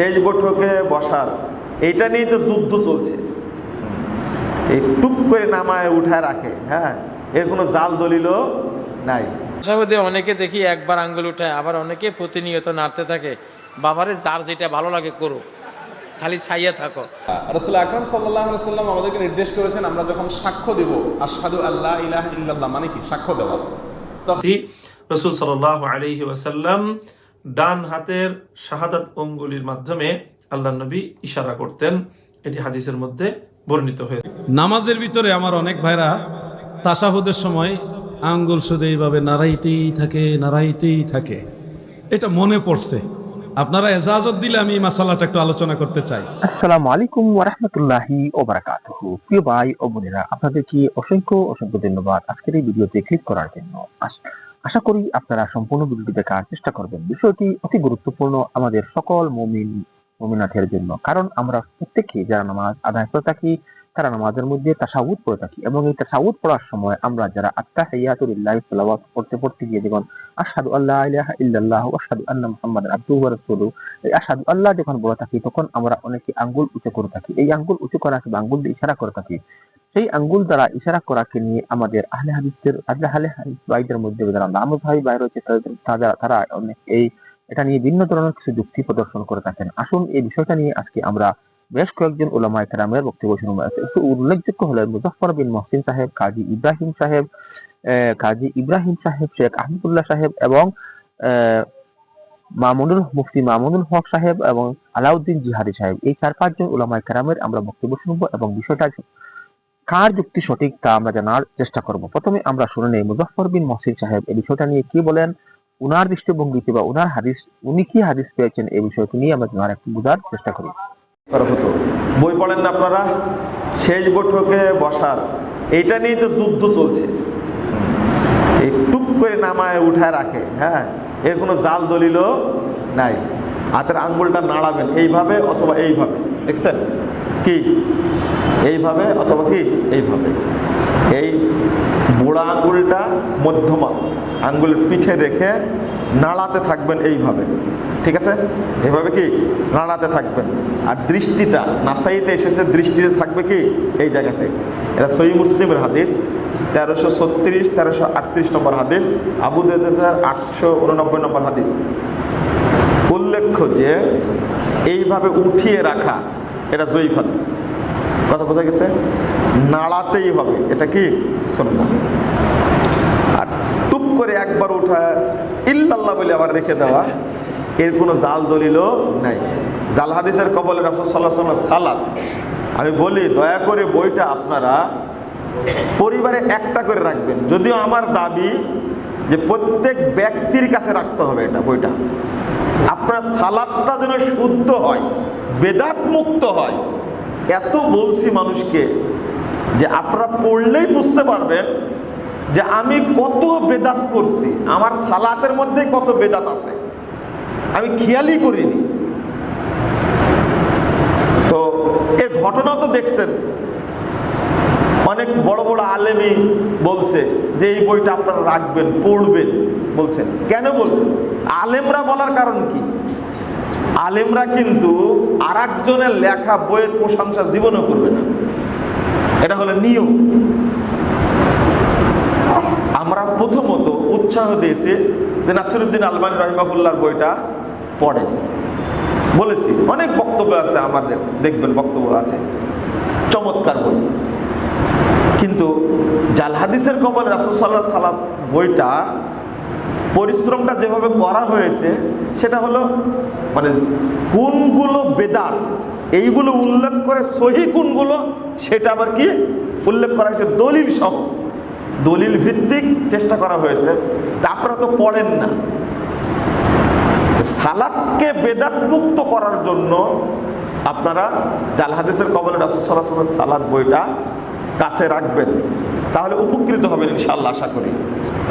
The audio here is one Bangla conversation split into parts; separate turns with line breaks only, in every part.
শেষ বৈঠকে বসার এইটা নিয়েই তো যুদ্ধ চলছে। এই টুপ করে নামায় উঠায় রাখে হ্যাঁ? এর কোনো জাল দলিলও নাই।
অনেকে দেখি একবার আঙ্গুল উঠায় আবার অনেকে প্রতিনিয়ত নাড়তে থাকে। বাবারে যার যেটা ভালো লাগে করো খালি ছাইয়া থাকো।
রসুল আকরম সাল্লাহ সাল্লাম আমাদেরকে নির্দেশ করেছেন আমরা যখন সাক্ষ্য দিব আশহাদু আল্লাহ ইলাহ ইল্লাল্লাহ মানে কি? সাক্ষ্য দেওয়া। তখন
রসুল সাল আলহি ওয়াসাল্লাম ডান হাতের শাহাদাত অঙ্গুলির মাধ্যমে আল্লাহ নবী ইশারা করতেন। এটি হাদিসের মধ্যে বর্ণিত হয়েছে।
নামাজের ভিতরে আমার অনেক ভাইরা তাসাহুদের সময় আঙ্গুল শুধু এইভাবে নাড়াইতেই থাকে নাড়াইতেই থাকে। এটা মনে পড়ছে। আপনারা এজাজত দিলে আমি এই মাসালাটা একটু আলোচনা করতে চাই।
আসসালামু আলাইকুম ওরহমতুল্লাহি ওবারাকাতুহু প্রিয় ভাই ও বোনেরা আপনাদেরকে অসংখ্য অসংখ্য ধন্যবাদ আজকের এই ভিডিওতে ক্লিক করার জন্য। আশা করি আপনারা সম্পূর্ণ ভিডিওটি দেখার চেষ্টা করবেন। বিষয়টি অতি গুরুত্বপূর্ণ আমাদের সকল মুমিন মুমিনাথের জন্য। কারণ আমরা প্রত্যেকে যারা নামাজ আদায় করে থাকি, তারা নামাজের মধ্যে তাসাউদ পড়ে থাকি এবং এই তাসাউদ পড়ার সময় আমরা যারা আত্মা হাইয়াতুল্লাহ সালাওয়াত পড়তে পড়তে গিয়ে দেখুন আশহাদু আল্লাহ ইলাহা ইল্লাল্লাহ আশহাদু আন্না মুহাম্মাদান আবদুহু ওয়া এই আশহাদু আল্লাহ যখন বলে থাকি, তখন আমরা অনেকে আঙ্গুল উঁচু করে থাকি। এই আঙ্গুল উঁচু করা আঙ্গুল দিয়ে ইশারা করে থাকি। সেই আঙ্গুল দ্বারা ইশারা করাকে নিয়ে আমাদের আহলে হাদিসদের, আহলে হাদিস ভাইদের মধ্যে যারা নাম ভাই ভাই রয়েছে তারা অনেক এই এটা নিয়ে ভিন্ন ধরনের কিছু যুক্তি প্রদর্শন করে থাকেন। আসুন এই বিষয়টা নিয়ে আজকে আমরা বেশ কয়েকজন ওলামা একরামের বক্তব্য শুনব একটু উল্লেখযোগ্য হলেন মুজফর বিন মহসিন সাহেব, কাজী ইব্রাহিম সাহেব কাজী ইব্রাহিম সাহেব, শেখ আহমদুল্লাহ সাহেব এবং মামুনুল মুফতি মামুনুল হক সাহেব এবং আলাউদ্দিন জিহাদি সাহেব। এই চার পাঁচজন ওলামায় কেরামের আমরা বক্তব্য শুনব এবং বিষয়টা কার যুক্তি সঠিক তা আমরা জানার চেষ্টা করব। প্রথমে আমরা শুনে নেই মুজফর বিন মহসিন সাহেব এই বিষয়টা নিয়ে কি বলেন, উনার দৃষ্টিভঙ্গিতে বা উনার হাদিস, উনি কি হাদিস পেয়েছেন এই বিষয়টি নিয়ে আমরা জানার একটু বোঝার চেষ্টা করি।
বই পড়েন না আপনারা? শেষ বৈঠকে বসার। এটা নিয়েই তো যুদ্ধ চলছে। এই টুপ করে নামায়, উঠায় রাখে। হ্যাঁ এর কোনো জাল দলিলও নাই। হাতের আঙ্গুলটা নাড়াবেন, এইভাবে অথবা এইভাবে। দেখছেন? এইভাবে অথবা কি? এইভাবে। এই বুড়া আঙ্গুলটা মধ্যমা। আঙ্গুলের পিঠে রেখে নাড়াতে থাকবেন এইভাবে। ঠিক আছে? এইভাবে কি? নাড়াতে থাকবেন। আর দৃষ্টিটা নাসাইতে এসেছে, দৃষ্টিতে থাকবে কি? এই জায়গাতে। এটা সই মুসলিমের হাদিস। তেরোশো ছত্রিশ, তেরোশো আটত্রিশ নম্বর হাদিস। আবু হাজার আটশো উননব্বই নম্বর হাদিস। উল্লেখ্য যে, এইভাবে উঠিয়ে রাখা এটা হাদিস। কথা বোঝা গেছে? নাড়াতেই হবে। এটা কি? আর টুপ করে একবার উঠা ইল্লাল্লাহ বলে আবার রেখে দেওয়া। এর কোনো জাল দলিলও নাই। জাল হাদিসের কবলে রাসূল আলাইহি ওয়াসাল্লাম সালাত আমি বলি, দয়া করে বইটা আপনারা পরিবারে একটা করে রাখবেন। যদিও আমার দাবি যে প্রত্যেক ব্যক্তির কাছে রাখতে হবে এটা বইটা। আপনার সালাদটা যেন শুদ্ধ হয়। বেদাত মুক্ত হয়। এত বলছি মানুষকে যে আপনারা পড়লেই বুঝতে পারবেন যে আমি কত বেদাত করছি। আমার সালাতের মধ্যে কত বেদাত আছে। আমি খেয়ালই করিনি। তো এ ঘটনা তো দেখছেন। অনেক বড় বড় আলেমি বলছে যে এই বইটা আপনারা রাখবেন, পড়বেন বলছেন। কেন বলছেন? আলেমরা বলার কারণ কি? আলেমরা কিন্তু আর একজনের লেখা, বইয়ের প্রশংসা জীবনও করবে না। এটা হলো নিয়ম। আমরা প্রথমত উৎসাহ দিয়েছি যে নাসিরুদ্দিন আলমান রহিমাহুল্লার বইটা পড়েন। বলেছি, অনেক বক্তব্য আছে আমাদের, দেখবেন বক্তব্য আছে। চমৎকার বই। কিন্তু জাল হাদিসের কবল রাসুল সাল্লাহ সাল্লাম বইটা পরিশ্রমটা যেভাবে করা হয়েছে, সেটা হলো মানে কোনগুলো বেদাত। এইগুলো উল্লেখ করে সহি কোনগুলো সেটা আবার কি? উল্লেখ করা হয়েছে দলিল সহ। দলিল ভিত্তিক চেষ্টা করা হয়েছে। আপনারা তো পড়েন না। সালাদকে বেদাত মুক্ত করার জন্য আপনারা জাল হাদিসের কবলে রাসুল সালাদ বইটা কাছে রাখবেন। তাহলে উপকৃত হবেন ইনশাল্লাহ আশা করি।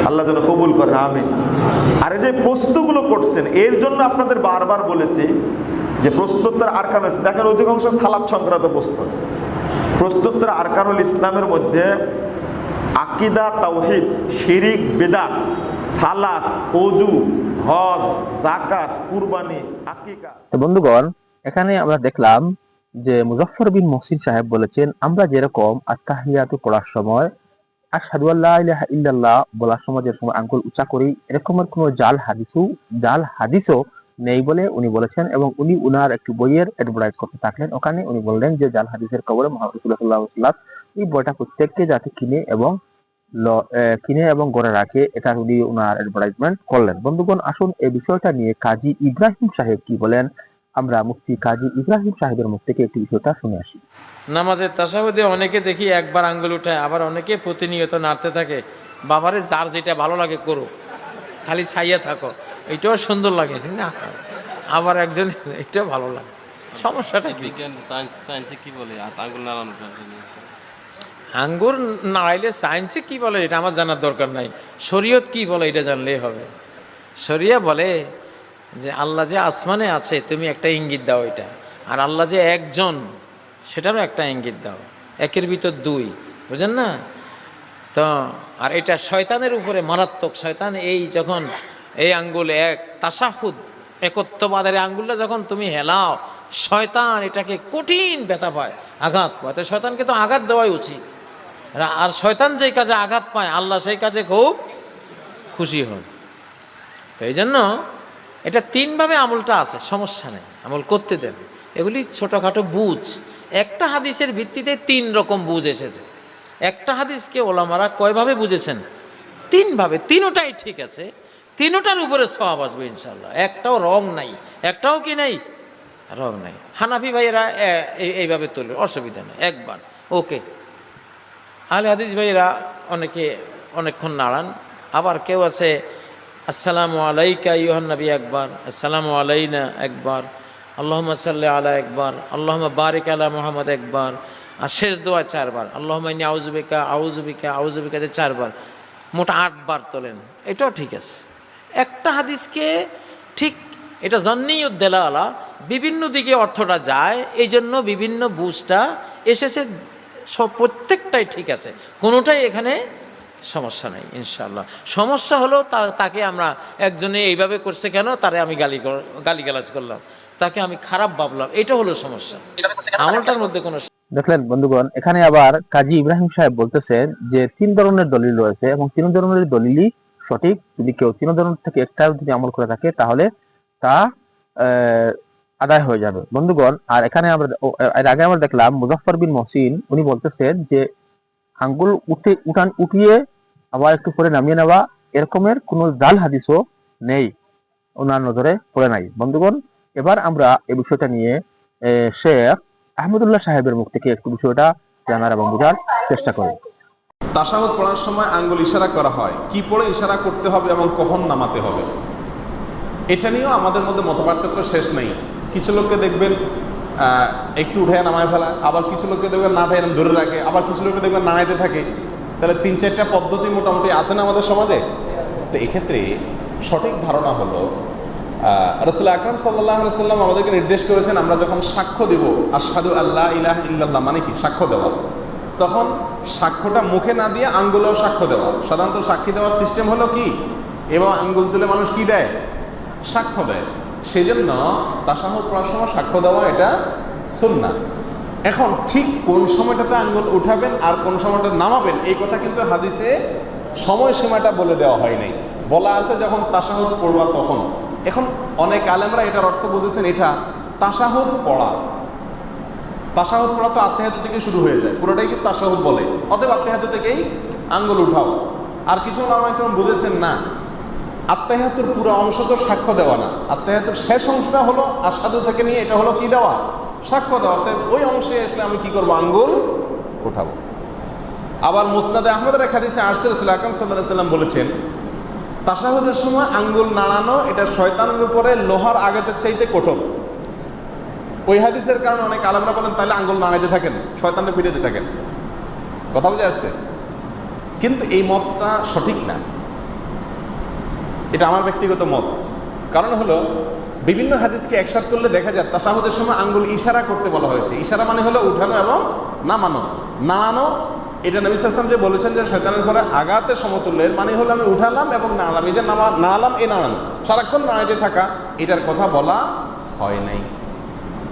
আল্লাহ যেন কবুল করেন, আমিন। আর এই যে প্রশ্নগুলো করছেন, এর জন্য আপনাদের বারবার বলেছি যে প্রশ্নোত্তর আরকান হয়েছে দেখেন অধিকাংশ সালাদ সংক্রান্ত প্রশ্ন। প্রশ্নোত্তর আরকানুল ইসলামের মধ্যে আকিদা, তাওহিদ, শিরিক, বেদাত, সালাত, অজু, হজ জাকাত কুরবানি, আকিকা।
বন্ধুগণ, এখানে আমরা দেখলাম যে মুজফর বিন মহসিন সাহেব বলেছেন, আমরা যেরকম আত্মাহিয়াতু পড়ার সময় আশহাদু আল্লাহ ইলাহা ইল্লাল্লাহ বলার সময় যেরকম আঙ্গুল উঁচা করি, এরকমের কোনো জাল হাদিসও জাল হাদিসও নেই বলে উনি বলেছেন এবং উনি উনার একটি বইয়ের অ্যাডভার্টাইজ করতে থাকলেন। ওখানে উনি বললেন যে, জাল হাদিসের কবরে সাল্লাম এই বইটা প্রত্যেককে যাতে কিনে এবং কিনে এবং গড়ে রাখে, এটা উনি উনার অ্যাডভার্টাইজমেন্ট করলেন। বন্ধুগণ, আসুন এই বিষয়টা নিয়ে কাজী ইব্রাহিম সাহেব কি বলেন আমরা মুফতি কাজী ইব্রাহিম সাহেবের মুখ থেকে একটি বিষয়টা শুনে আসি।
নামাজের তাসাহুদে অনেকে দেখি একবার আঙ্গুল উঠায় আবার অনেকে প্রতিনিয়ত নাড়তে থাকে। বাবারে যার যেটা ভালো লাগে করো। খালি ছাইয়া থাকো। এটাও সুন্দর লাগে না? আবার একজন এটাও ভালো লাগে। সমস্যাটা কি?
সায়েন্স সায়েন্সে কি বলে? আঙ্গুল নাড়ানোটা
আঙ্গুর নাড়াইলে সায়েন্সে কি বলে? এটা আমার জানার দরকার নাই। শরীয়ত কি বলে? এটা জানলেই হবে। শরিয়া বলে যে আল্লাহ যে আসমানে আছে, তুমি একটা ইঙ্গিত দাও এটা। আর আল্লাহ যে একজন, সেটারও একটা ইঙ্গিত দাও। একের ভিতর দুই, বুঝেন না? তো, আর এটা শয়তানের উপরে মারাত্মক। শয়তান এই যখন, এই আঙ্গুল এক, তাসাহুদ, একত্ববাদের আঙ্গুলটা যখন তুমি হেলাও, শয়তান এটাকে কঠিন ব্যথা পায়, আঘাত পায়। তো শয়তানকে তো আঘাত দেওয়াই উচিত। আর শয়তান যেই কাজে আঘাত পায়, আল্লাহ সেই কাজে খুব খুশি হন। তো এই জন্য এটা তিনভাবে আমলটা আছে, সমস্যা নেই। আমল করতে দেন। এগুলি ছোটোখাটো বুঝ। একটা হাদিসের ভিত্তিতে তিন রকম বুঝ এসেছে। একটা হাদিসকে ওলামারা কয়ভাবে বুঝেছেন? তিনভাবে। তিনোটাই ঠিক আছে। তিনোটার উপরে সবাব আসবে ইনশাল্লাহ একটাও রং নাই। একটাও কি নাই? রং নাই। হানাফি ভাইয়েরা এই- এইভাবে তোলে অসুবিধা নেই। একবার। ওকে। আহলে হাদিস ভাইরা অনেকে অনেকক্ষণ নাড়ান। আবার কেউ আছে আসসালামু আলাইকা ইউহান নবী একবার, আসসালামু আলাইনা একবার আল্লাহমা সাল্লি আলা একবার আল্লাহমা বারিক আলা মোহাম্মদ একবার, আর শেষ দোয়া চারবার আল্লাহমাইনি আউজুবিকা আউজুবিকা আউজুবিকা যে চারবার, মোট আটবার তোলেন, এটাও ঠিক আছে। একটা হাদিসকে ঠিক এটা জন্নেই উদ্দেলা আলা বিভিন্ন দিকে অর্থটা যায় এই জন্য বিভিন্ন বুঝটা এসেছে, সব প্রত্যেকটাই ঠিক আছে। কোনোটাই এখানে সমস্যা নাই ইনশাল্লাহ সমস্যা হলো তাকে আমরা একজনে এইভাবে করছে কেন? তারে আমি গালি গালি গালাজ করলাম। তাকে আমি খারাপ ভাবলাম। এটা হলো সমস্যা। আমলটার মধ্যে কোনো
দেখলেন বন্ধুগণ, এখানে আবার কাজী ইব্রাহিম সাহেব বলতেছেন যে তিন ধরনের দলিল রয়েছে এবং তিন ধরনের দলিলই সঠিক। যদি কেউ তিন ধরনের থেকে একটা যদি আমল করে থাকে, তাহলে তা আদায় হয়ে যাবে। বন্ধুগণ, আর এখানে আমরা এর আগে আমরা দেখলাম মুজফর বিন মহসিন, উনি বলতেছেন যে আঙ্গুল উঠে, উঠান উঠিয়ে আবার একটু পরে নামিয়ে নেওয়া, এরকমের কোনো জাল হাদিসও নেই ওনার নজরে পড়ে নাই। বন্ধুগণ, এবার আমরা এই বিষয়টা নিয়ে শেখ আহমদুল্লাহ সাহেবের মুখ থেকে একটু বিষয়টা জানার এবং বোঝার চেষ্টা করি।
তাসাহুদ পড়ার সময় আঙ্গুল ইশারা করা হয়, কি পড়ে ইশারা করতে হবে এবং কখন নামাতে হবে। এটা নিয়েও আমাদের মধ্যে মতপার্থক্য শেষ নেই। কিছু লোককে দেখবেন একটু উঠে নামায় ফেলা। আবার কিছু লোককে দেখবেন নাটা এরম ধরে রাখে। আবার কিছু লোককে দেখবেন নাড়াইতে থাকে। তাহলে তিন, চারটা পদ্ধতি মোটামুটি আছে না আমাদের সমাজে? তো এক্ষেত্রে সঠিক ধারণা হলো রসুল আকরম সাল্লাহ সাল্লাম আমাদেরকে নির্দেশ করেছেন, আমরা যখন সাক্ষ্য দিব, আশহাদু আল্লাহ ইলাহ ইল্লাল্লাহ মানে কি? সাক্ষ্য দেওয়া। তখন সাক্ষ্যটা মুখে না দিয়ে আঙ্গুলেও সাক্ষ্য দেওয়া। সাধারণত সাক্ষী দেওয়ার সিস্টেম হলো কি? এবং আঙ্গুল তুলে মানুষ কি দেয়? সাক্ষ্য দেয়। সেই জন্য তাসাহুদ পড়ার সময় সাক্ষ্য দেওয়া এটা সুন্না এখন ঠিক কোন সময়টাতে আঙ্গুল উঠাবেন আর কোন সময়টা নামাবেন, এই কথা কিন্তু হাদিসে সময়সীমাটা বলে দেওয়া হয় নাই। বলা আছে যখন তাসাহুদ পড়বা তখন। এখন অনেক আলেমরা এটার অর্থ বুঝেছেন এটা তাসাহুদ পড়া। তাসাহুদ পড়া তো আত্মাহাত থেকে শুরু হয়ে যায়। পুরোটাই কিন্তু তাসাহুদ বলে? অতএব আত্মাহাত থেকেই আঙ্গুল উঠাও। আর কিছু আমাকে বুঝেছেন না আত্মাহাতুর পুরো অংশ তো সাক্ষ্য দেওয়া না। আত্মাহাতুর শেষ অংশটা হলো আসাদু থেকে নিয়ে এটা হলো কি দেওয়া? সাক্ষ্য দেওয়া। অর্থাৎ ওই অংশে আসলে আমি কি করব? আঙ্গুল উঠাবো। আবার মুসনাদে আহমদের এক হাদিসে আরসেল রসুল আকরম সাল্লাহ সাল্লাম বলেছেন, তাসাহুদের সময় আঙ্গুল নাড়ানো এটা শয়তানের উপরে লোহার আঘাতের চাইতে কঠোর। ওই হাদিসের কারণে অনেক আলমরা বলেন তাহলে আঙ্গুল নাড়াইতে থাকেন শয়তানে ফিরেতে থাকেন। কথা বুঝে আসছে? কিন্তু এই মতটা সঠিক না। এটা আমার ব্যক্তিগত মত। কারণ হলো, বিভিন্ন হাদিসকে একসাথ করলে দেখা যায় তাসাহুদের সময় আঙ্গুল ইশারা করতে বলা হয়েছে। ইশারা মানে হলো উঠানো এবং নামানো। নাড়ানো এটা নবী সাসলাম যে বলেছেন যে শয়তানের ঘরে আঘাতের সমতুল্য এর মানে হলো আমি উঠালাম এবং নাড়ালাম। এই যে নামা, নাড়ালাম এ নাড়ানো সারাক্ষণ নাড়াইতে থাকা, এটার কথা বলা হয় নাই।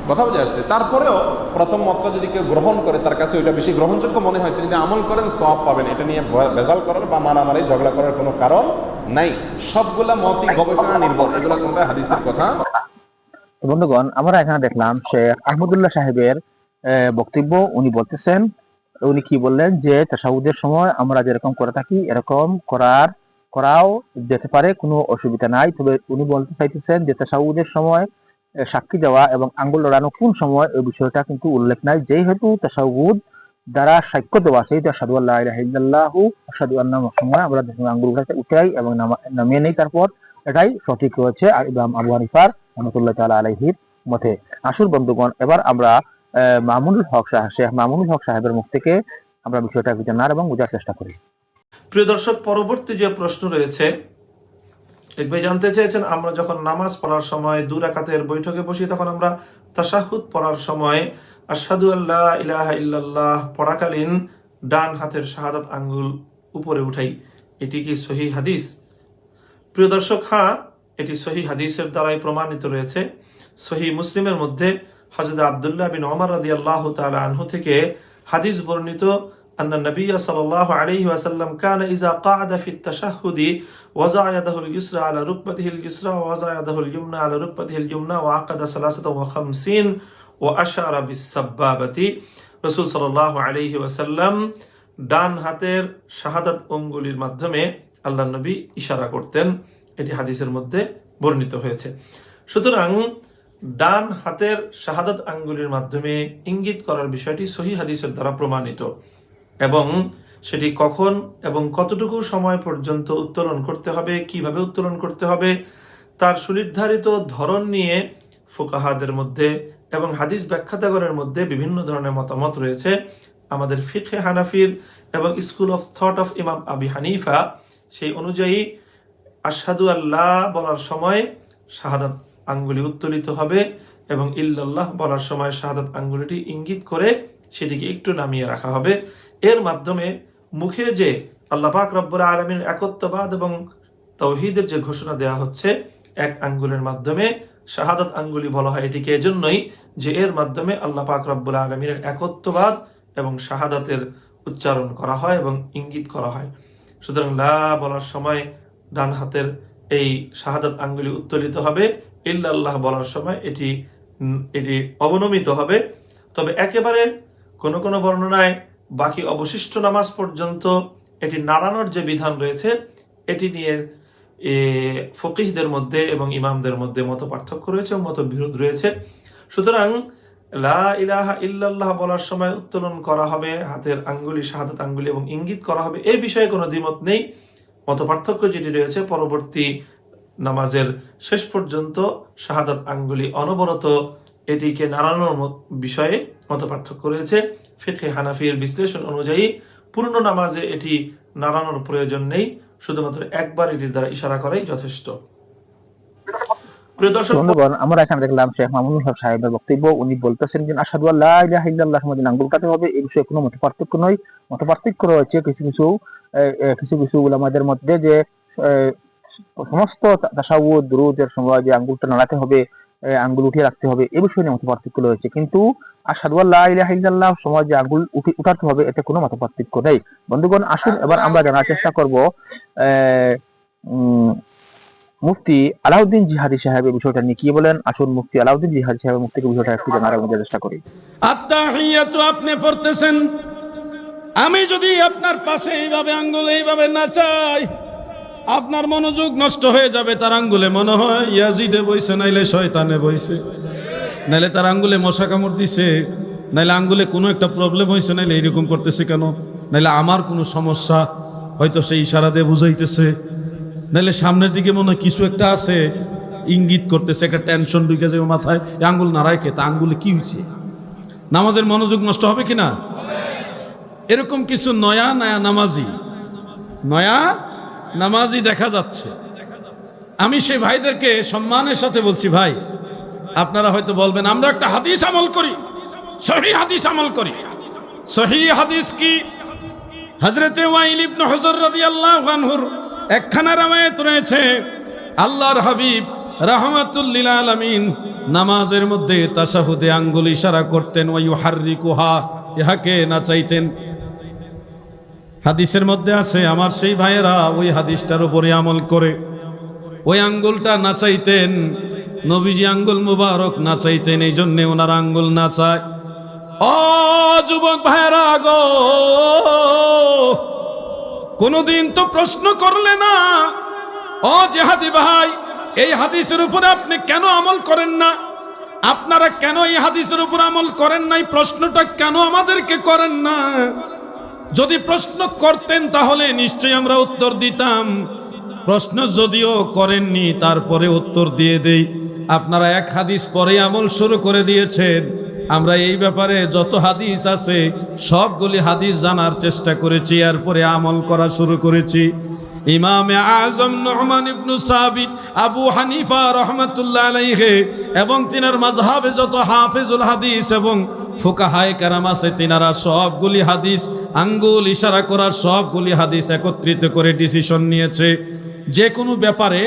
কথা বোঝা যাচ্ছে তারপরেও প্রথম মতটা যদি কেউ গ্রহণ করে, তার কাছে ওইটা বেশি গ্রহণযোগ্য মনে হয়। তিনি যদি আমল করেন সব পাবেন। এটা নিয়ে বেজাল করার বা মারামারি, ঝগড়া করার কোনো কারণ নাই। সবগুলা মতই গবেষণা নির্ভর। এগুলো কোনটা হাদিসের কথা?
বন্ধুগণ, আমরা এখানে দেখলাম শেখ আহমদুল্লাহ সাহেবের বক্তব্য উনি বলতেছেন। উনি কি বললেন? যে তাসাউদের সময় আমরা যেরকম করে থাকি, এরকম করার, করাও যেতে পারে, কোনো অসুবিধা নাই। তবে উনি বলতে চাইতেছেন যে তাসাউদের সময় সাক্ষী দেওয়া এবং আঙ্গুল লড়ানো কোন সময় এই বিষয়টা কিন্তু উল্লেখ নাই। যেহেতু তাসাউদ দ্বারা সাক্ষ্য দেওয়া সেই সাদু আল্লাহ ইলাহু সাদু আন্না সময় আমরা আঙ্গুল উঠাই এবং নামিয়ে নেই তারপর। এটাই সঠিক রয়েছে আর ইমাম আবু হানিফার রহমতুল্লাহ তালা আলাইহির মতে। আসুর বন্ধুগণ, এবার আমরা মামুনুল হক সাহেব শেখ মামুনুল হক সাহেবের মুখ থেকে আমরা বিষয়টা জানার এবং বোঝার চেষ্টা করি।
প্রিয় দর্শক, পরবর্তী যে প্রশ্ন রয়েছে, এক জানতে চেয়েছেন, আমরা যখন নামাজ পড়ার সময় দু রাকাতের বৈঠকে বসি, তখন আমরা তাশাহুদ পড়ার সময় আশহাদু আল্লাহ ইলাহা ইল্লাল্লাহ পড়াকালীন ডান হাতের শাহাদাত আঙ্গুল উপরে উঠাই এটি কি সহি হাদিস প্রিয় দর্শক হ্যাঁ এটি সহি হাদিসের দ্বারাই প্রমাণিত রয়েছে সহি মুসলিমের মধ্যে হজরত আবদুল্লাহ বিন ওমর রাদি আল্লাহ তালা আনহু থেকে হাদিস বর্ণিত أن النبي صلى الله عليه وسلم كان إذا قعد في التشهد وضع يده اليسرى على ركبته اليسرى ووضع يده اليمنى على ركبته اليمنى وعقد ثلاثة وخمسين ও আশার আবিসাবাতি রসুল সাল্লাহ আলহি ওয়াসাল্লাম ডান হাতের শাহাদাত অঙ্গুলির মাধ্যমে আল্লাহ নবী ইশারা করতেন। এটি হাদিসের মধ্যে বর্ণিত হয়েছে। সুতরাং ডান হাতের শাহাদাত আঙ্গুলির মাধ্যমে ইঙ্গিত করার বিষয়টি সহি হাদিসের দ্বারা প্রমাণিত এবং সেটি কখন এবং কতটুকু সময় পর্যন্ত উত্তোলন করতে হবে, কীভাবে উত্তোলন করতে হবে, তার সুনির্ধারিত ধরন নিয়ে ফোকাহাদের মধ্যে এবং হাদিস ব্যাখ্যাতাগরের মধ্যে বিভিন্ন ধরনের মতামত রয়েছে। আমাদের ফিখে হানাফির এবং স্কুল অফ থট অফ ইমাম আবি হানিফা, সেই অনুযায়ী আশহাদু আল্লাহ বলার সময় শাহাদাত আঙ্গুলি উত্তোলিত হবে এবং ইল্লাল্লাহ বলার সময় শাহাদাত আঙ্গুলিটি ইঙ্গিত করে সেটিকে একটু নামিয়ে রাখা হবে। এর মাধ্যমে মুখে যে আল্লাহ পাক রব্বুর আলমীর একত্ববাদ এবং তৌহিদের যে ঘোষণা দেওয়া হচ্ছে, এক আঙ্গুলের মাধ্যমে শাহাদাত আঙ্গুলি বলা হয় এটিকে এজন্যই যে এর মাধ্যমে আল্লাহ পাক রব্বুল আলমীর একত্ববাদ এবং শাহাদাতের উচ্চারণ করা হয় এবং ইঙ্গিত করা হয়। সুতরাং লা বলার সময় ডান হাতের এই শাহাদাত আঙ্গুলি উত্তোলিত হবে, ইল্লাল্লাহ বলার সময় এটি এটি অবনমিত হবে। তবে একেবারে কোন কোন বর্ণনায় বাকি অবশিষ্ট নামাজ পর্যন্ত এটি নাড়ানোর যে বিধান রয়েছে, এটি নিয়ে ফকিহদের মধ্যে এবং ইমামদের মধ্যে মত পার্থক্য রয়েছে এবং মত বিরোধ রয়েছে। সুতরাং, লা ইলাহা ইল্লাল্লাহ বলার সময় উত্তোলন করা হবে, হাতের আঙ্গুলি, শাহাদাত আঙ্গুলি এবং ইঙ্গিত করা হবে এই বিষয়ে কোনো দ্বিমত নেই। মত পার্থক্য যেটি রয়েছে, পরবর্তী নামাজের শেষ পর্যন্ত শাহাদাত আঙ্গুলি অনবরত এটিকে নাড়ানোর বিষয়ে মত পার্থক্য রয়েছে। ফিখে হানাফির বিশ্লেষণ অনুযায়ী, পূর্ণ নামাজে এটি নাড়ানোর প্রয়োজন নেই। শুধুমাত্র একবার এটির দ্বারা ইশারা করাই যথেষ্ট।
হবে এই বিষয়ে কোনো মত পার্থক্য নয়। মত পার্থক্য রয়েছে কিছু কিছু কিছু মধ্যে যে সমস্ত সময় যে আঙ্গুলটা নাড়াতে হবে আঙ্গুল উঠিয়ে রাখতে হবে। এই বিষয়ে নিয়ে পার্থক্য রয়েছে। কিন্তু সময় যে আঙ্গুল উঠি, উঠাতে হবে, এতে কোনো মত পার্থক্য নেই। বন্ধুগণ, আসুন এবার আমরা জানার চেষ্টা করব মুফতি আলাউদ্দিন জিহাদি সাহেব বিষয়টা নিয়ে। কি বলেন? আসুন মুফতি আলাউদ্দিন জিহাদি সাহেবের মুখ থেকে বিষয়টা একটু জানার চেষ্টা করি।
আত্মাহিয়াতু আপনি পড়তেছেন। আমি যদি আপনার পাশে এইভাবে আঙ্গুল এইভাবে না চাই আপনার মনোযোগ নষ্ট হয়ে যাবে, তার আঙ্গুলে মনে হয়, ইয়াজিদে বইছে, নাইলে শয়তানে বইছে। নাইলে তার আঙ্গুলে মশা কামড় দিছে, নাইলে আঙ্গুলে কোনো একটা প্রবলেম হয়েছে নাইলে এরকম করতেছে কেন? নাইলে আমার কোনো সমস্যা? হয়তো সেই ইশারা দিয়ে বুঝাইতেছে। নাইলে সামনের দিকে মনে হয় কিছু একটা আছে, ইঙ্গিত করতেছে, একটা টেনশন ঢুকে যাবে মাথায় আঙ্গুল নাড়ায় কে? তা আঙ্গুলে কি হয়েছে নামাজের মনোযোগ নষ্ট হবে কি না এরকম কিছু নয়া নয়া নামাজি। নয়া নামাজি দেখা যাচ্ছে। আমি সেই ভাইদেরকে সম্মানের সাথে বলছি, ভাই, আপনারা হয়তো বলবেন, আমরা একটা হাদিস আমল করি। সহি হাদিস আমল করি। সহি হাদিস কি? হজরতে ওয়াইল ইবনে হজর রাদিয়াল্লাহু আনহুর একখানা রামায়াত রয়েছে, আল্লাহর হাবিব রাহমাতুল্লিল আলামিন নামাজের মধ্যে তাসাহুদে আঙ্গুল ইশারা করতেন ওয়াই হার্রিকুহা ইহাকে নাচাইতেন হাদিসের মধ্যে আছে, আমার সেই ভাইয়েরা ওই হাদিসটার উপরে আমল করে। ওই আঙ্গুলটা নাচাইতেন, নবীজি আঙ্গুল মুবারক নাচাইতেন, এই জন্যে ওনার আঙ্গুল নাচায়। ও যুবক ভাইয়েরা গো, কোনদিন তো প্রশ্ন করলে না ও জেহাদি ভাই, এই হাদিসের উপরে আপনি কেন আমল করেন না? আপনারা কেন এই হাদিসের উপর আমল করেন নাই? প্রশ্নটা কেন আমাদেরকে করেন না? যদি প্রশ্ন করতেন তাহলে নিশ্চয়ই আমরা উত্তর দিতাম। প্রশ্ন যদিও করেননি, তারপরে উত্তর দিয়ে দেই। আপনারা এক হাদিস পরে আমল শুরু করে দিয়েছেন। আমরা এই ব্যাপারে যত হাদিস আছে, সবগুলি হাদিস জানার চেষ্টা করেছি, এরপরে আমল করা শুরু করেছি। ইমামে আজম নহমান ইবনু সাবিত, আবু হানিফা রহমতুল্লাহ আলাইহে, এবং তিনার মাঝহাবে যত হাফিজুল হাদিস এবং ফুকাহায় কারাম আছে, তিনারা সবগুলি হাদিস, আঙ্গুল ইশারা করার সবগুলি হাদিস একত্রিত করে ডিসিশন নিয়েছে। যে কোনো ব্যাপারে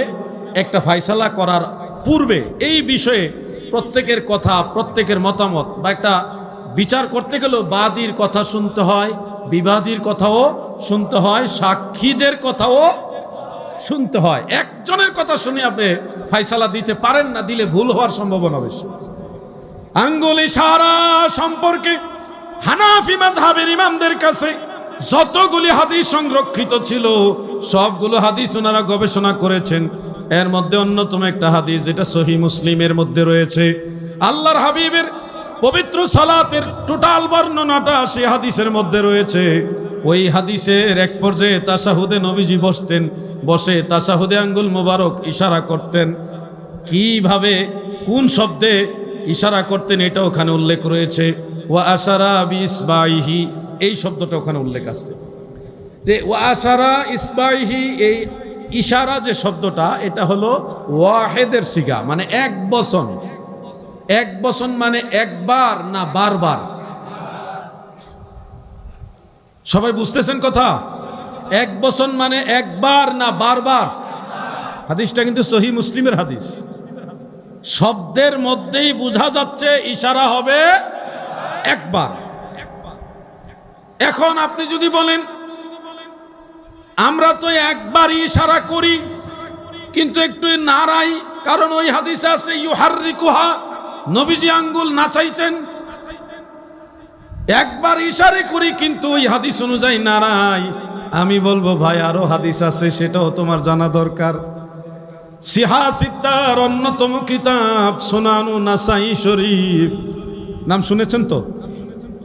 একটা ফাইসালা করার পূর্বে এই বিষয়ে প্রত্যেকের কথা, প্রত্যেকের মতামত বা একটা বিচার করতে গেলেও বাদীর কথা শুনতে হয়, বিবাদীর কথাও শুনতে হয়, সাক্ষীদের কথাও শুনতে হয়। একজনের কথা শুনে আপনি ফাইসালা দিতে পারেন না, দিলে ভুল হওয়ার সম্ভাবনা বেশি। আঙ্গুল ইশারা সম্পর্কে হানাফি মাযহাবের ইমামদের কাছে যতগুলি হাদিস সংরক্ষিত ছিল, সবগুলো হাদিস ওনারা গবেষণা করেছেন। এর মধ্যে অন্যতম একটা হাদিস যেটা সহি মুসলিমের মধ্যে রয়েছে। আল্লাহর হাবিবের পবিত্র সালাতের টোটাল বর্ণনাটা সে হাদিসের মধ্যে রয়েছে। ওই হাদিসের এক পর্যায়ে তাসাহুদে নবীজি বসতেন, বসে তাসাহুদে আঙ্গুল মোবারক ইশারা করতেন। কীভাবে, কোন শব্দে ইশারা করতেন এটা ওখানে উল্লেখ রয়েছে। ওয়া আশারা বিসবাইহি, এই শব্দটা ওখানে উল্লেখ আছে। যে ওয়া আশারা ইসবাইহি, এই ইশারা যে শব্দটা, এটা হলো ওয়াহেদের সিগা মানে এক বসন এক বসন মানে একবার না বারবার। সবাই বুঝতেছেন কথা? এক বসন মানে একবার না বারবার? হাদিসটা কিন্তু সহি মুসলিমের হাদিস। শব্দের মধ্যেই বোঝা যাচ্ছে ইশারা হবে একবার। এখন আপনি যদি বলেন, আমরা তো একবারই ইশারা করি, কিন্তু একটু নাড়াই, কারণ ওই হাদিসে আছে ইউহারিকুহা নবীজি আঙ্গুল নাচাইতেন একবার ইশারে করি, কিন্তু ওই হাদিস অনুযায়ী নাড়াই আমি বলব, ভাই, আরও হাদিস আছে, সেটাও তোমার জানা দরকার। সিহাসিদ্দার অন্যতম কিতাব, সোনানু নাসাই শরীফ। নাম শুনেছেন তো?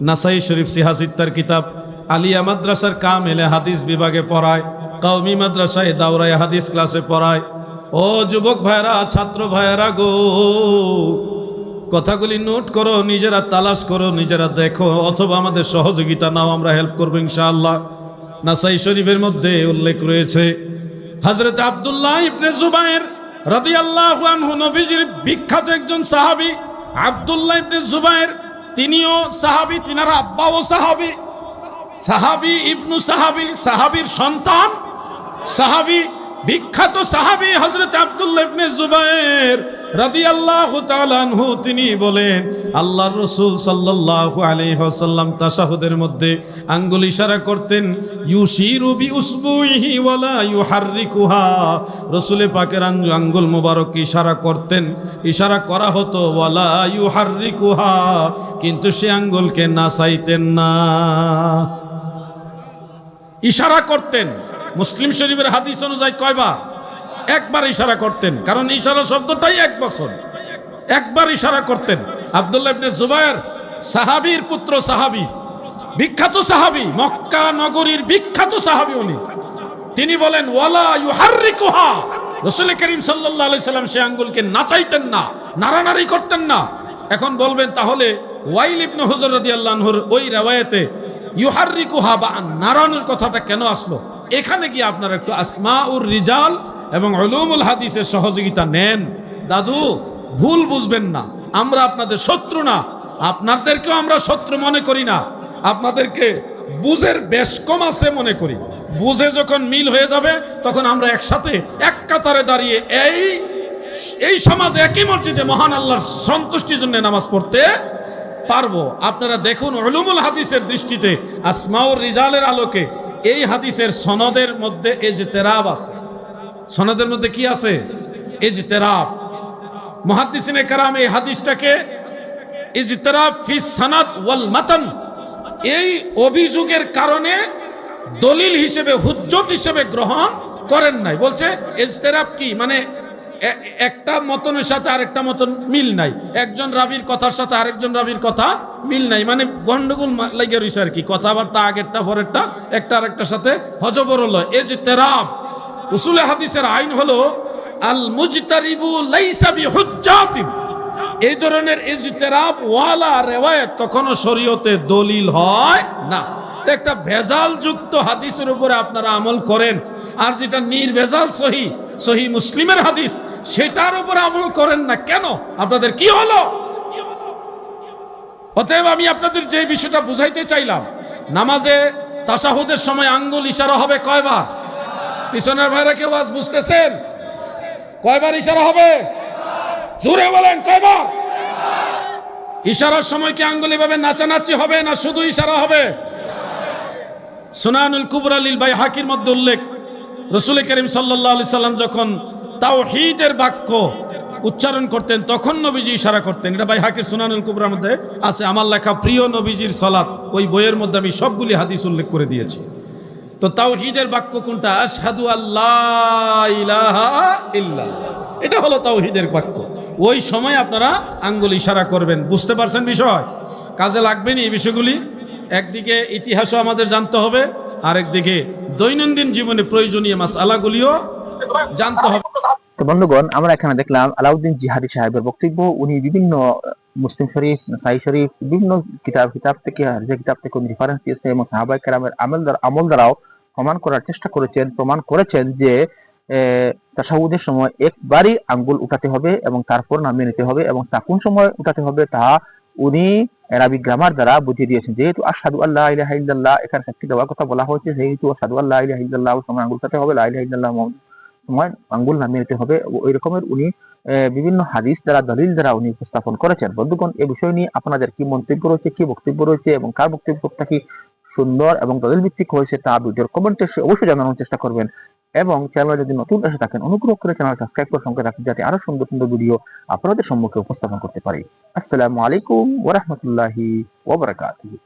নাসাই শরীফ সিহাসিদ্দার কিতাব। আলিয়া মাদ্রাসার কাম এলে হাদিস বিভাগে পড়ায় কাউমি মাদ্রাসায় দাওরায় হাদিস ক্লাসে পড়ায়। ও যুবক ভাইরা ছাত্র ভাইরা গো কথাগুলি নোট করো, নিজেরা তালাশ করো, নিজেরা দেখো, অথবা আমাদের সহযোগিতা নাও, আমরা হেল্প করব ইনশাআল্লাহ। নাসাই শরীফের মধ্যে উল্লেখ রয়েছে হজরত আব্দুল্লাহ ইবনে জুবাইর রাদিয়াল্লাহু আনহু নবীজির বিখ্যাত একজন সাহাবী, আব্দুল্লাহ ইবনে জুবাইর, তিনিও সাহাবী, তিনার আব্বাও সাহাবী। সাহাবী ইবনু সাহাবী, সাহাবীর সন্তান। সাহাবী, বিখ্যাত সাহাবী হযরত আব্দুল্লাহ ইবনে জুবাইর। তিনি বলেন, আল্লাহর রাসূল সাল্লাল্লাহু মধ্যে আঙ্গুল ইশারা করতেন আঙ্গুল মোবারক ইশারা করতেন, ইশারা করা হতো কিন্তু সে আঙ্গুলকে না চাইতেন না। ইশারা করতেন। মুসলিম শরীফের হাদিস অনুযায়ী কয়বার? একবার ইশারা করতেন, কারণ ইশারা শব্দটাই এক বছর। একবার ইশারা করতেন। আব্দুল্লাহ ইবনে জুবায়ের সাহাবীর পুত্র সাহাবী, বিখ্যাত সাহাবী, মক্কা নগরীর বিখ্যাত সাহাবি উনি। তিনি বলেন, ওয়ালা ইউহাররিকুহা রাসূল করিম সাল্লাল্লাহু সাল্লাম সে আঙ্গুলকে নাচাইতেন না, নাড়ানাড়ি করতেন না। এখন বলবেন, তাহলে ওয়াইল ইবনে হুজর রাদিয়াল্লাহু আনহুর ওই riwayate ইউহাররিকুহা বা নারানোর কথাটা কেন আসলো? এখানে কি আপনারা একটু আসমাউর রিজাল এবং অলুমুল হাদিসের সহযোগিতা নেন। দাদু, ভুল বুঝবেন না। আমরা আপনাদের শত্রু না। আপনাদেরকেও আমরা শত্রু মনে করি না। আপনাদেরকে বুঝের বেশ কম আছে মনে করি। বুঝে যখন মিল হয়ে যাবে, তখন আমরা একসাথে এক কাতারে দাঁড়িয়ে এই এই সমাজে একই মসজিদে মহান আল্লাহর সন্তুষ্টির জন্য নামাজ পড়তে পারব। আপনারা দেখুন উলুমুল হাদিসের দৃষ্টিতে আসমাউর রিজালের আলোকে এই হাদিসের সনদের মধ্যে এজতেরাব আছে সনদের মধ্যে কি আছে? এজতেরাব মহাদ্দিসিনে কারাম এই হাদিসটাকে ইজতরাব ফি সানাদ ওয়াল মাতান। এই অভিযোগের কারণে দলিল হিসেবে, হুজ্জত হিসেবে গ্রহণ করেন নাই। বলছে ইজতেরাব কি? মানে একটা মতনের সাথে আরেকটা মতন মিল নাই। একজন রাবির কথার সাথে আরেকজন রাবির কথা মিল নাই। মানে গন্ডগোল লাগে রইছে আর কি। কথাবার্তা আগেরটা, পরেরটা, একটা আরেকটার সাথে হজবর হলো এজতেরাব উসুলে হাদিসের আইন হলো আল মুজতারিবু লাইসা বিহুজ্জাতিন। এই ধরনের ইজতেরাব ওয়ালা রেওয়ায়ত কখনো শরীয়তে দলিল হয় না। একটা ভেজাল যুক্ত হাদিসের উপরে আপনারা আমল করেন, আর যেটা নির্ভেজাল সহি সহি মুসলিমের হাদিস, সেটার উপরে আমল করেন না কেন? আপনাদের কি হলো? অতএব আমি আপনাদের যে বিষয়টা বুঝাইতে চাইলাম, নামাজে তাসাহুদের সময় আঙ্গুল ইশারা হবে কয়বার? পিছনের ভাইরা কেউ আজ বুঝতেছেন? কয়বার ইশারা হবে? জোরে বলেন, কয়বার? ইশারার সময় কি আঙ্গুল এভাবে নাচানাচি হবে না শুধু ইশারা হবে? সুনানুল কুবরালিল বাই হাকির মধ্যে উল্লেখ, রসুল করিম সাল্লাহ আলি সাল্লাম যখন তাও হিদের বাক্য উচ্চারণ করতেন, তখন নবীজি ইশারা করতেন। এটা বাই হাকির সুনানুল কুবরার মধ্যে আছে। আমার লেখা প্রিয় নবীজির সলাপ ওই বইয়ের মধ্যে আমি সবগুলি হাদিস উল্লেখ করে দিয়েছি। তো তাওহিদের বাক্য কোনটা? সাধু আল্লাহ এটা হলো তাওহিদের বাক্য। ওই সময় আপনারা আঙ্গুল ইশারা করবেন। বুঝতে পারছেন বিষয়? কাজে লাগবে নি এই বিষয়গুলি? একদিকে ইতিহাসও আমাদের জানতে হবে, আরেকদিকে দৈনন্দিন জীবনে প্রয়োজনীয় মাস আলাগুলিও জানতে হবে।
বন্ধুগণ, আমরা এখানে দেখলাম আলাউদ্দিন জিহাদি সাহেবের বক্তব্য। উনি বিভিন্ন মুসলিম শরীফ সাই শরীফ, বিভিন্ন কিতাব কিতাব থেকে, যে কিতাব থেকে রেফারেন্স দিয়েছে এবং সাহাবাই কেরামের আমল আমল দ্বারাও প্রমাণ করার চেষ্টা করেছেন, প্রমাণ করেছেন যে তাসাউদের সময় একবারই আঙ্গুল উঠাতে হবে এবং তারপর নামিয়ে নিতে হবে এবং তা কোন সময় উঠাতে হবে তা উনি আরবি গ্রামার দ্বারা বুঝিয়ে দিয়েছেন। যেহেতু আসাদু আল্লাহ ইলাহা ইল্লাল্লাহ, এখানে সাক্ষী দেওয়ার কথা বলা হয়েছে, যেহেতু আসাদু আল্লাহ ইলাহা ইল্লাল্লাহ সময় আঙ্গুল উঠাতে হবে, লা ইলাহা সময় আঙ্গুল নামিয়ে নিতে হবে ওই রকমের উনি বিভিন্ন হাদিস দ্বারা, দলিল দ্বারা উনি উপস্থাপন করেছেন। বন্ধুগণ এই বিষয় নিয়ে আপনাদের কি মন্তব্য রয়েছে, কি বক্তব্য রয়েছে এবং কার বক্তব্যটা কি সুন্দর এবং দলিল ভিত্তিক হয়েছে তা ভিডিওর কমেন্টে অবশ্যই জানানোর চেষ্টা করবেন এবং চ্যানেলে যদি নতুন এসে থাকেন, অনুগ্রহ করে চ্যানেল সাবস্ক্রাইব করে সঙ্গে রাখুন যাতে আরও সুন্দর সুন্দর ভিডিও আপনাদের সম্মুখে উপস্থাপন করতে পারি। আসসালামু আলাইকুম ওরহমতুল্লাহি ওবরাকাতুহু